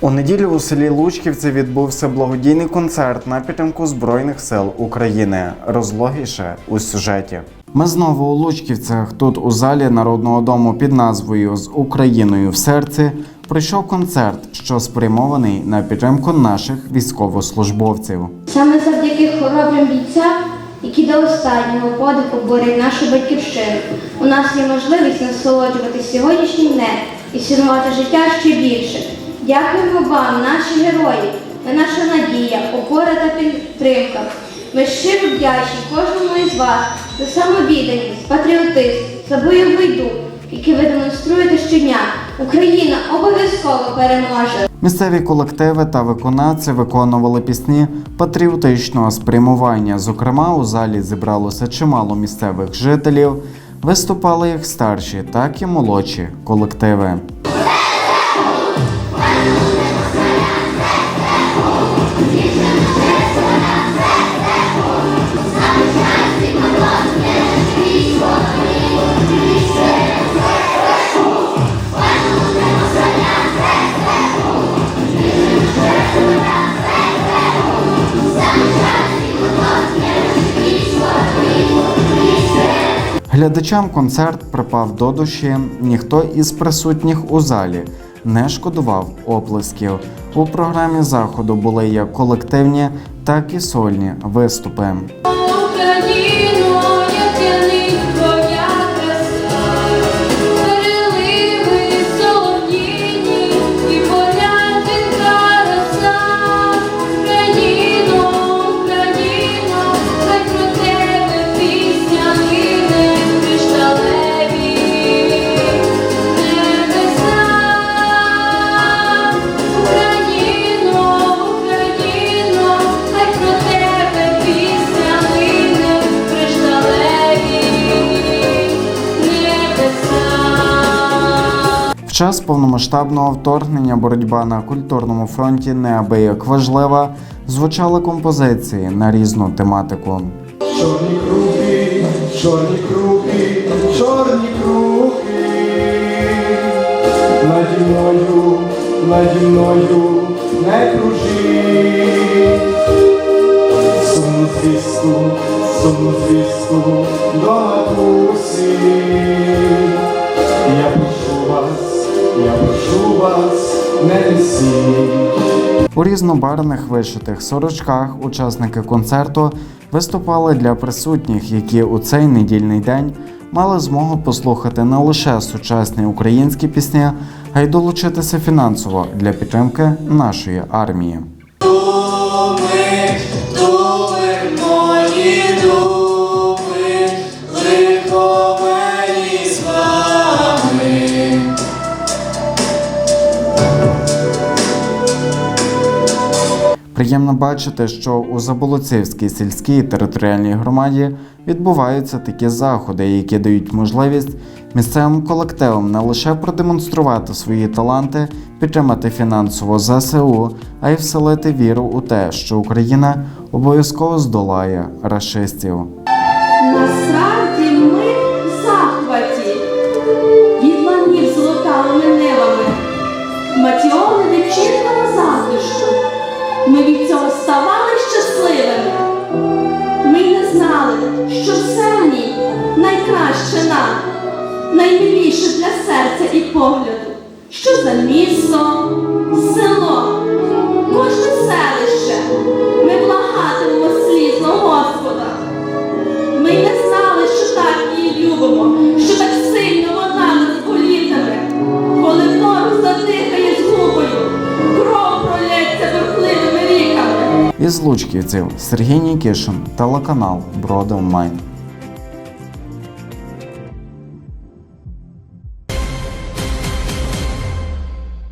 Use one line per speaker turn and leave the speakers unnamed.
У неділю у селі Лучківці відбувся благодійний концерт на підтримку Збройних сил України. Розлогіше у сюжеті. Ми знову у Лучківцях. Тут у залі народного дому під назвою З Україною в серці пройшов концерт, що спрямований на підтримку наших військовослужбовців.
Саме завдяки хоробрим бійцям, які до останнього подиху борють нашу батьківщину, у нас є можливість насолоджуватися сьогоднішнім днем і цінувати життя ще більше. Дякуємо вам, наші герої, ви наша надія, опора та підтримка. Ми щиро вдячні кожному із вас за самовідданість, патріотизм, за бойовий дух, який ви демонструєте щодня. Україна обов'язково переможе.
Місцеві колективи та виконавці виконували пісні патріотичного спрямування. Зокрема, у залі зібралося чимало місцевих жителів. Виступали як старші, так і молодші колективи. Глядачам концерт припав до душі. Ніхто із присутніх у залі не шкодував оплесків. У програмі заходу були як колективні, так і сольні виступи. Час повномасштабного вторгнення боротьба на культурному фронті неабияк важлива. Звучали композиції на різну тематику.
Чорні круги, чорні круги, чорні круги. Наді мною, наді мною не кружи. Сумну звісту, сумну звісту до матусі.
У різнобарвних вишитих сорочках учасники концерту виступали для присутніх, які у цей недільний день мали змогу послухати не лише сучасні українські пісні, а й долучитися фінансово для підтримки нашої армії.
Думи, думи,
Приємно бачити, що у Заболоцівській сільській територіальній громаді відбуваються такі заходи, які дають можливість місцевим колективам не лише продемонструвати свої таланти, підтримати фінансово ЗСУ, а й вселити віру у те, що Україна обов'язково здолає рашистів.
Ми від цього ставали щасливими. Ми й не знали, що все в найкраще нам, наймиліше для серця і погляду. Що за місто, село, кожне селище.
Із Лучківців Сергій Нікішин, телеканал Броди Онлайн.